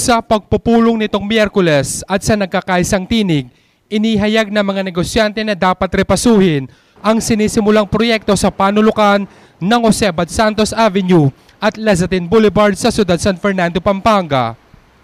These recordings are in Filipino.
Sa pagpupulong nitong Miyerkules at sa nagkakaisang tinig, inihayag ng mga negosyante na dapat repasuhin ang sinisimulang proyekto sa panulukan ng Jose Bad Santos Avenue at Lazatin Boulevard sa Sudad San Fernando, Pampanga.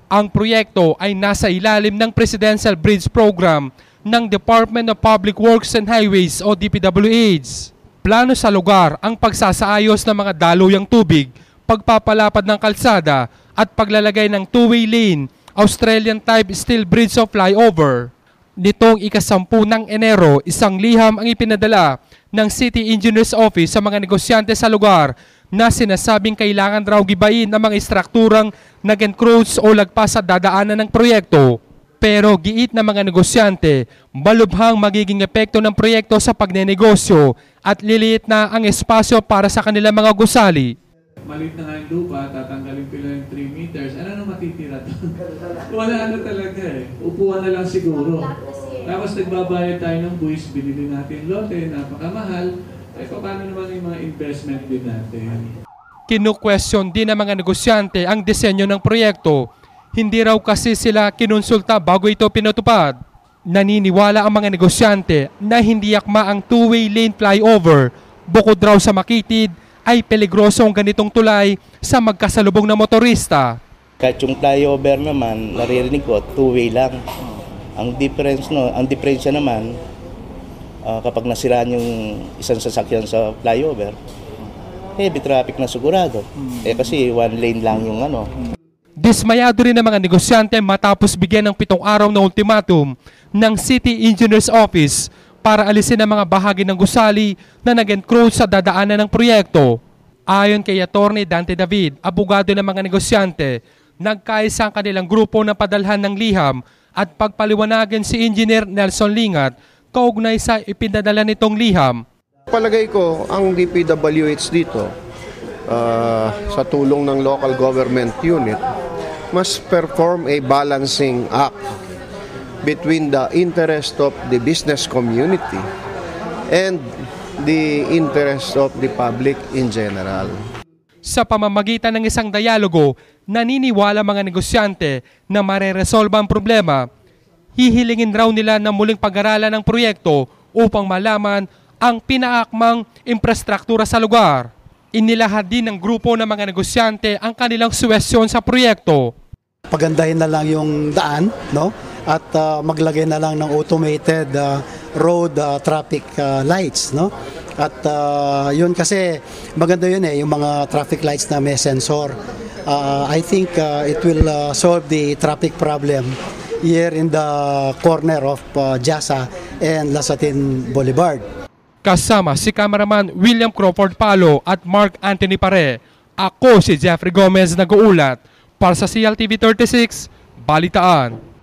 Ang proyekto ay nasa ilalim ng Presidential Bridge Program ng Department of Public Works and Highways o DPWH. Plano sa lugar ang pagsasaayos ng mga daluyang tubig, pagpapalapad ng kalsada at paglalagay ng two-way lane, Australian type steel bridge o flyover. Nitong ikasampu ng Enero, isang liham ang ipinadala ng City Engineers Office sa mga negosyante sa lugar na sinasabing kailangan raw gibayin ang mga istrukturang nag-encroach o lagpas sa dadaanan ng proyekto. Pero giit ng mga negosyante, malubhang magiging epekto ng proyekto sa pagnenegosyo at liliit na ang espasyo para sa kanilang mga gusali. Malit na nga yung lupa, tatanggalin ko lang yung 3 meters. Ano na matitira doon? Wala ano talaga eh. Upuan na lang siguro. Tapos nagbabayad tayo ng buwis, binili natin lote, napakamahal. Eh, paano naman yung mga investment din natin? Kinu-question din ng mga negosyante ang disenyo ng proyekto. Hindi raw kasi sila kinonsulta bago ito pinatupad. Naniniwala ang mga negosyante na hindi yakma ang two-way lane flyover. Bukod raw sa makitid, ay peligroso ang ganitong tulay sa magkasalubong na motorista. Kahit yung flyover naman, naririnig ko, two-way lang. Ang difference no, ang diferensya naman ah, kapag nasiraan yung isang sasakyan sa flyover, heavy traffic na sigurado. Eh kasi one lane lang yung ano. Dismayado rin ang mga negosyante matapos bigyan ng pitong araw na ultimatum ng City Engineers Office para alisin ang mga bahagi ng gusali na nag-encroach sa dadaanan ng proyekto. Ayon kay Atty. Dante David, abogado ng mga negosyante, nagkaisa ang kanilang grupo na padalhan ng liham at pagpaliwanagan si Engineer Nelson Lingat kaugnay sa ipinadala nitong liham. Palagay ko, ang DPWH dito, ah, sa tulong ng local government unit, must perform a balancing act between the interest of the business community and the interest of the public in general. Sa pamamagitan ng isang dialogo, naniniwala mga negosyante na mareresolba ang problema. Hihilingin raw nila na muling pag-aralan ng proyekto upang malaman ang pinaakmang infrastruktura sa lugar. Inilahad din ng grupo ng mga negosyante ang kanilang suwesyon sa proyekto. pagandahin na lang yung daan, no? At ah, maglagay na lang ng automated ah, road ah, traffic ah, lights, no? At ah, yun kasi maganda yun eh, yung mga traffic lights na may sensor. Ah, I think ah, it will ah, solve the traffic problem here in the corner of ah, Jasa and Lasatin Boulevard. Kasama si cameraman William Crawford Palo at Mark Anthony Pare. Ako si Jeffrey Gomez nag-uulat para sa CLTV 36, Balitaan.